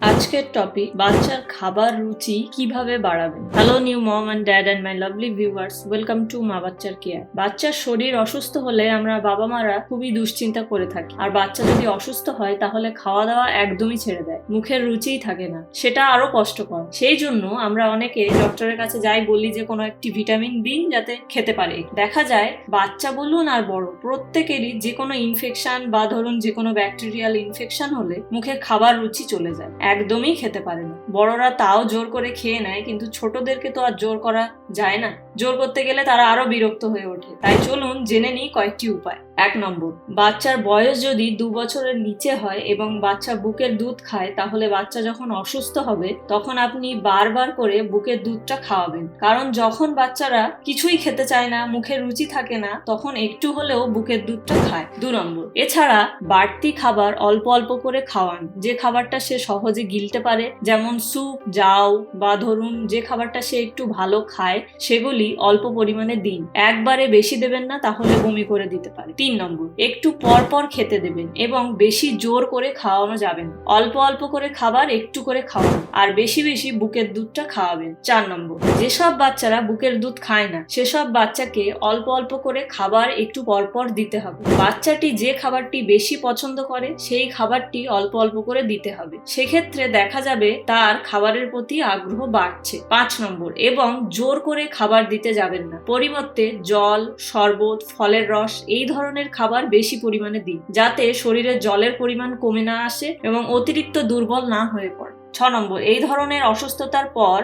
আজকের টপিক বাচ্চার খাবার রুচি কীভাবে বাড়াবেন hello new mom and dad and my lovely viewers welcome to মা বাচ্চার কেয়ার বাচ্চার শরীর অসুস্থ হলে আমরা বাবা মারা খুবই দুশ্চিন্তা করে থাকি। আর বাচ্চা যদি অসুস্থ হয়, তাহলে খাওয়া দাওয়া একদমই ছেড়ে দেয়। মুখের রুচিই থাকে না। সেটা আরও কষ্টকর। সেই জন্য আমরা অনেকে ডক্টরের কাছে যাই, বলি যে কোনো একটি ভিটামিন দিন যাতে খেতে পারে। দেখা যায়, বাচ্চা বলুন আর বড়, প্রত্যেকেরই যে কোনো ইনফেকশন বা ধরুন যে কোনো ব্যাকটেরিয়াল ইনফেকশন হলে মুখে খাবার রুচি চলে যায়। একদমই খেতে পারে না। বড়রা তাও জোর করে খেয়ে নেয়, কিন্তু ছোটদেরকে তো আর জোর করা যায় না। জোর করতে গেলে তারা আরও বিরক্ত হয়ে ওঠে। তাই চলুন জেনে নিই কয়েকটি উপায়। এক নম্বর, বাচ্চার বয়স যদি দু বছরের নিচে হয় এবং বাচ্চা বুকের দুধ খায়, তাহলে বাচ্চা যখন অসুস্থ হবে, তখন আপনি বারবার করে বুকের দুধটা খাওয়াবেন। কারণ যখন বাচ্চারা কিছুই খেতে চায় না, মুখে রুচি থাকে না, তখন একটু হলেও বুকের দুধটা খায়। দু নম্বর, এছাড়া বাড়তি খাবার অল্প অল্প করে খাওয়ান। যে খাবারটা সে সহজে গিলতে পারে, যেমন স্যুপ যাও বা ধরুন যে খাবারটা সে একটু ভালো খায়, সেগুলি অল্প পরিমাণে দিন। একবারে বেশি দেবেন না, তাহলে বমি করে দিতে পারে। তিন নম্বর, একটু পর পর খেতে দেবেন এবং বেশি জোর করে খাওয়ানো যাবে না। অল্প অল্প করে খাবার, একটু করে খাওয়ান। আর বেশি বেশি বুকের দুধটা খাওয়াবেন। চার নম্বর, যেসব বাচ্চারা বুকের দুধ খায় না, সেসব বাচ্চাকে অল্প অল্প করে খাবার একটু পর পর দিতে হবে। বাচ্চাটি যে খাবারটি বেশি পছন্দ করে, সেই খাবারটি অল্প অল্প করে দিতে হবে। সেক্ষেত্রে দেখা যাবে তার খাবারের প্রতি আগ্রহ বাড়ছে। পাঁচ নম্বর, এবং জোর করে খাবার দিতে যাবেন না। পরিবর্তে জল, শরবত, ফলের রস, এই ধরনের খাবার বেশি পরিমাণে দিন, যাতে শরীরে জলের পরিমাণ কমে না আসে এবং অতিরিক্ত দুর্বল না হয়ে পড়ে। ছ নম্বর, এই ধরনের অসুস্থতার পর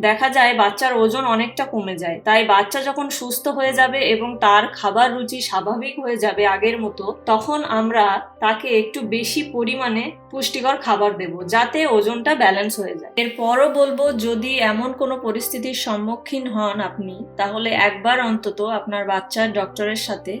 দেখা যায় বাচ্চার ওজন অনেকটা কমে যায়। তাই বাচ্চা যখন সুস্থ হয়ে যাবে এবং তার খাবার রুচি স্বাভাবিক হয়ে যাবে আগের মতো, তখন আমরা তাকে একটু বেশি পরিমাণে পুষ্টিকর খাবার দেব, যাতে ওজনটা ব্যালেন্স হয়ে যায়। এরপরও বলব, যদি এমন কোনো পরিস্থিতির সম্মুখীন হন আপনি, তাহলে একবার অন্তত আপনার বাচ্চার ডক্টরের সাথে